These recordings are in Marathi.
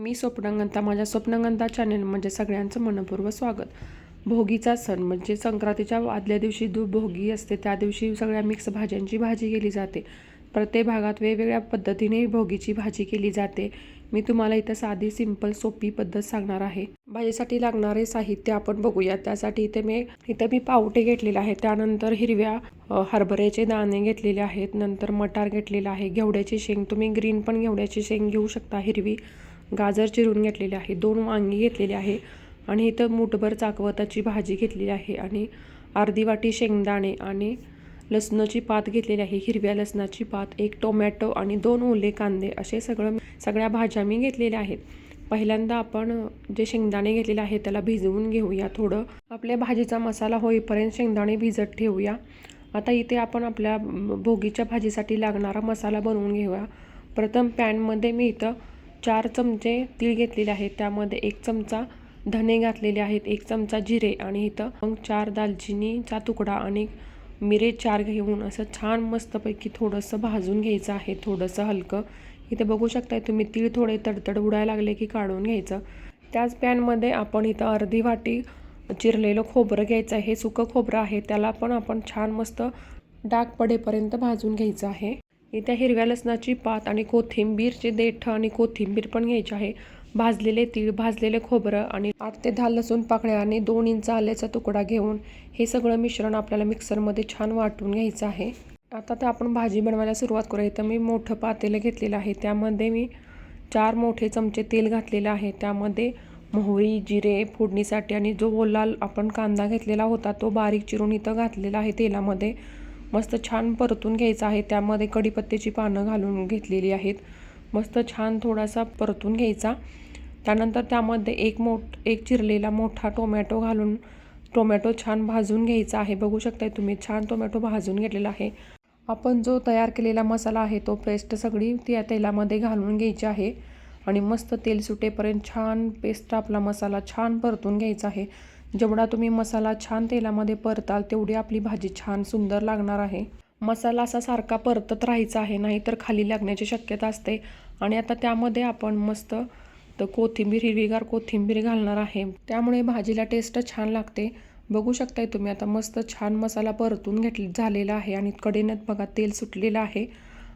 मी स्वप्नगंता माझ्या स्वप्नगंता चॅनेल म्हणजे सगळ्यांचं मनपूर्वक स्वागत. भोगीचा सण म्हणजे संक्रांतीच्या आदल्या दिवशी दू भोगी असते त्या दिवशी सगळ्या मिक्स भाज्यांची भाजी केली जाते. प्रत्येक भागात वेगवेगळ्या पद्धतीने भोगीची भाजी केली जाते. मी तुम्हाला इथं साधी सिंपल सोपी पद्धत सांगणार आहे. भाजीसाठी लागणारे साहित्य आपण बघूया. त्यासाठी इथे मी इथं मी पावटे घेतलेले आहे त्यानंतर हिरव्या हरभऱ्याचे दाणे घेतलेले आहेत. नंतर मटार घेतलेला आहे. घेवड्याची शेंग तुम्ही ग्रीन पण घेवड्याची शेंग घेऊ शकता हिरवी. गाजर चिरून घेतलेले आहे दोन वांगी घेतलेली आहे आणि इथं मुठभर चाकवताची भाजी घेतलेली आहे आणि अर्धी वाटी शेंगदाणे आणि लसणाची पात घेतलेली आहे. हिरव्या लसणाची पात एक टोमॅटो आणि दोन ओले कांदे असे सगळं सगळ्या भाज्या मी घेतलेल्या आहेत. पहिल्यांदा आपण जे शेंगदाणे घेतलेले आहे त्याला भिजवून घेऊया थोडं. आपल्या भाजीचा मसाला होईपर्यंत शेंगदाणे भिजत ठेवूया. आता इथे आपण आपल्या भोगीच्या भाजीसाठी लागणारा मसाला बनवून घेऊया. प्रथम पॅनमध्ये मी इथं चार चमचे तीळ घेतलेले आहेत. त्यामध्ये एक चमचा धने घातलेले आहेत एक चमचा जिरे आणि इथं मग चार दालचिनीचा तुकडा आणि मिरे चार घेऊन असं छान मस्तपैकी थोडंसं भाजून घ्यायचं आहे. थोडंसं हलकं. इथे बघू शकताय तुम्ही तीळ थोडे तडतड उडायला लागले की काढून घ्यायचं. त्याच पॅनमध्ये आपण इथं अर्धी वाटी चिरलेलं खोबरं घ्यायचं आहे. हे सुकं खोबरं आहे. त्याला पण आपण छान मस्त डाग पडेपर्यंत भाजून घ्यायचं आहे. इथे हिरव्या लसणाची पात आणि कोथिंबीरचे देठं आणि कोथिंबीर पण घ्यायची आहे. भाजलेले तीळ भाजलेले खोबरं आणि आठ ते दहा लसूण पाकळ्या आणि दोन इंच आल्याचा तुकडा घेऊन हे सगळं मिश्रण आपल्याला मिक्सरमध्ये छान वाटून घ्यायचं आहे. आता तर आपण भाजी बनवायला सुरुवात करूया. तर मी मोठं पातेलं घेतलेलं आहे. त्यामध्ये मी चार मोठे चमचे तेल घातलेलं आहे. त्यामध्ये मोहरी जिरे फोडणीसाठी आणि जो ओला आपण कांदा घेतलेला होता तो बारीक चिरून इथं घातलेला आहे तेलामध्ये. मस्त छान परतून घ्यायचा आहे. त्यामध्ये कढीपत्त्याची पानं घालून घेतलेली आहेत. मस्त छान थोडासा परतून घ्यायचा. त्यानंतर त्यामध्ये एक मोठ एक चिरलेला मोठा टोमॅटो घालून टोमॅटो छान भाजून घ्यायचा आहे. बघू शकताय तुम्ही छान टोमॅटो भाजून घेतलेला आहे. आपण जो तयार केलेला मसाला आहे तो पेस्ट सगळी त्या तेलामध्ये घालून घ्यायची आहे. आणि मस्त तेल सुटेपर्यंत छान पेस्ट आपला मसाला छान परतून घ्यायचा आहे. जेवढा तुम्ही मसाला छान तेलामध्ये परताल तेवढी आपली भाजी छान सुंदर लागणार आहे. मसाला असा सारखा परतत राहायचा आहे नाही तर खाली लागण्याची शक्यता असते. आणि आता त्यामध्ये आपण मस्त तर कोथिंबीर हिरवीगार कोथिंबीर घालणार आहे. त्यामुळे भाजीला टेस्ट छान लागते. बघू शकताय तुम्ही आता मस्त छान मसाला परतून घेतले झालेला आहे आणि कडेनं बघा तेल सुटलेलं आहे.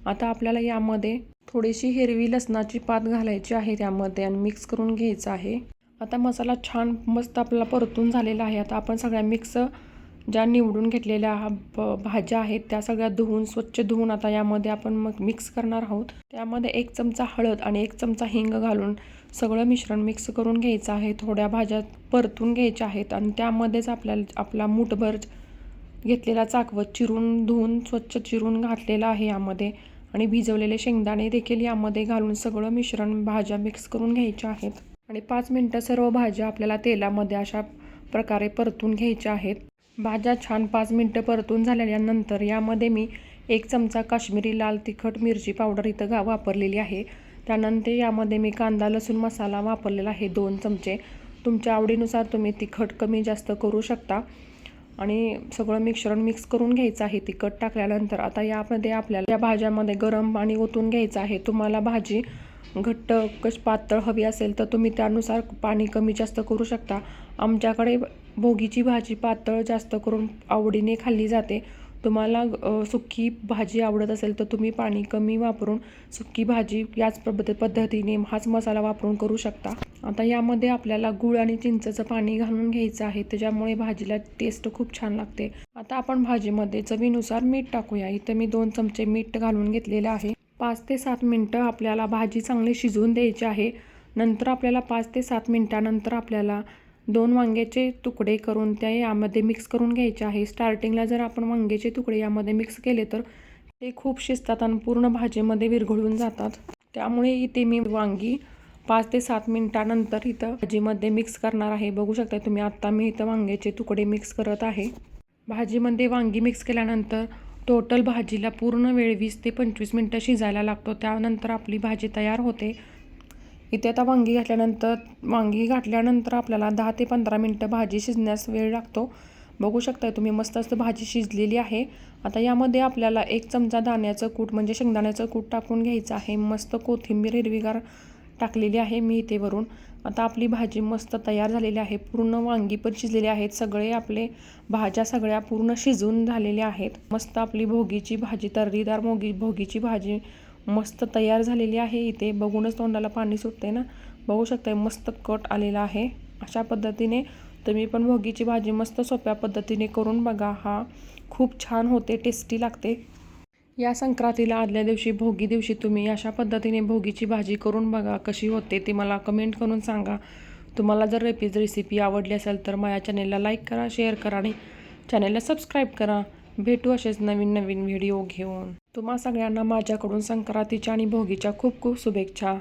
आता आपल्याला यामध्ये थोडीशी हिरवी लसणाची पात घालायची आहे त्यामध्ये आणि मिक्स करून घ्यायचं आहे. आता मसाला छान मस्त आपला परतून झालेला आहे. आता आपण सगळ्या मिक्स ज्या निवडून घेतलेल्या ब- भाज्या आहेत त्या सगळ्या धुवून स्वच्छ धुवून आता यामध्ये आपण मग मिक्स करणार आहोत. त्यामध्ये एक चमचा हळद आणि एक चमचा हिंग घालून सगळं मिश्रण मिक्स करून घ्यायचं आहे. थोड्या भाज्या परतून घ्यायच्या आहेत आणि त्यामध्येच आपल्याला आपला मूठभर घेतलेला चाकवत चिरून धुवून स्वच्छ चिरून घातलेला आहे यामध्ये. आणि भिजवलेले शेंगदाणे देखील यामध्ये घालून सगळं मिश्रण भाज्या मिक्स करून घ्यायच्या आहेत. आणि पाच मिनटं सर्व भाज्या आपल्याला तेलामध्ये अशा प्रकारे परतून घ्यायच्या आहेत. भाज्या छान पाच मिनटं परतून झालेल्यानंतर यामध्ये मी एक चमचा काश्मीरी लाल तिखट मिरची पावडर इथं गा वापरलेली आहे. त्यानंतर यामध्ये मी कांदा लसूण मसाला वापरलेला आहे दोन चमचे. तुमच्या आवडीनुसार तुम्ही तिखट कमी जास्त करू शकता. आणि सगळं मिश्रण मिक्स करून घ्यायचं आहे. तिखट टाकल्यानंतर आता यामध्ये आपल्याला या भाज्यामध्ये गरम पाणी ओतून घ्यायचं आहे. तुम्हाला भाजी घट्ट कश पातळ हवी असेल तर तुम्ही त्यानुसार पाणी कमी जास्त करू शकता. आमच्याकडे भोगीची भाजी पातळ जास्त करून आवडीने खाल्ली जाते. तुम्हाला सुकी भाजी आवडत असेल तर तुम्ही पाणी कमी वापरून सुकी भाजी याच पद्धत पद्धतीने हाच मसाला वापरून करू शकता. आता यामध्ये आपल्याला गूळ आणि चिंचेचं पाणी घालून घ्यायचं आहे. त्याच्यामुळे भाजीला टेस्ट खूप छान लागते. आता आपण भाजीमध्ये चवीनुसार मीठ टाकूया. इथं मी दोन चमचे मीठ घालून घेतलेलं आहे. पाच ते सात मिनटं आपल्याला भाजी चांगली शिजवून द्यायची आहे. नंतर आपल्याला पाच ते सात मिनटानंतर आपल्याला दोन वांग्याचे तुकडे करून त्या यामध्ये मिक्स करून घ्यायचे आहे. स्टार्टिंगला जर आपण वांग्याचे तुकडे यामध्ये मिक्स केले तर ते खूप शिजतात आणि पूर्ण भाजीमध्ये विरघळून जातात. त्यामुळे इथे मी वांगी पाच ते सात मिनटानंतर इथं भाजीमध्ये मिक्स करणार आहे. बघू शकता तुम्ही आत्ता मी इथं वांग्याचे तुकडे मिक्स करत आहे. भाजीमध्ये वांगी मिक्स केल्यानंतर टोटल भाजीला पूर्ण वेळ वीस ते पंचवीस मिनटं शिजायला लागतो. त्यानंतर आपली भाजी तयार होते. इथे आता वांगी घातल्यानंतर वांगी घातल्यानंतर आपल्याला दहा ते पंधरा मिनटं भाजी शिजण्यास वेळ लागतो. बघू शकताय तुम्ही मस्त असं भाजी शिजलेली आहे. आता यामध्ये आपल्याला एक चमचा दाण्याचं कूट म्हणजे शेंगदाण्याचं कूट टाकून घ्यायचं आहे. मस्त कोथिंबीर हिरवीगार टाकलेली आहे मी इथे वरून. आता आपली भाजी मस्त तयार झालेली आहे. पूर्ण वांगी पण शिजलेली आहेत. सगळे आपले भाज्या सगळ्या पूर्ण शिजून झालेल्या आहेत. मस्त आपली भोगीची भाजी तर्रीदार मोगी भोगीची भाजी मस्त तयार झालेली आहे इथे. बघूनच तोंडाला पाणी सुटते ना? बघू शकताय मस्त कट आलेला आहे. अशा पद्धतीने तुम्ही पण भोगीची भाजी मस्त सोप्या पद्धतीने करून बघा. हा खूप छान होते टेस्टी लागते. या संक्रांतीला आदल्या दिवशी भोगी दिवशी तुम्ही अशा पद्धतीने भोगीची भाजी करून बघा कशी होते ती मला कमेंट करून सांगा. तुम्हाला जर रेपीज रेसिपी आवडली असेल तर माझ्या चॅनेलला लाईक करा शेअर करा आणि चॅनेलला सबस्क्राईब करा. भेटू असेच नवीन नवीन व्हिडिओ घेऊन. तुम्हा सगळ्यांना माझ्याकडून संक्रांतीच्या आणि भोगीच्या खूप खूप शुभेच्छा.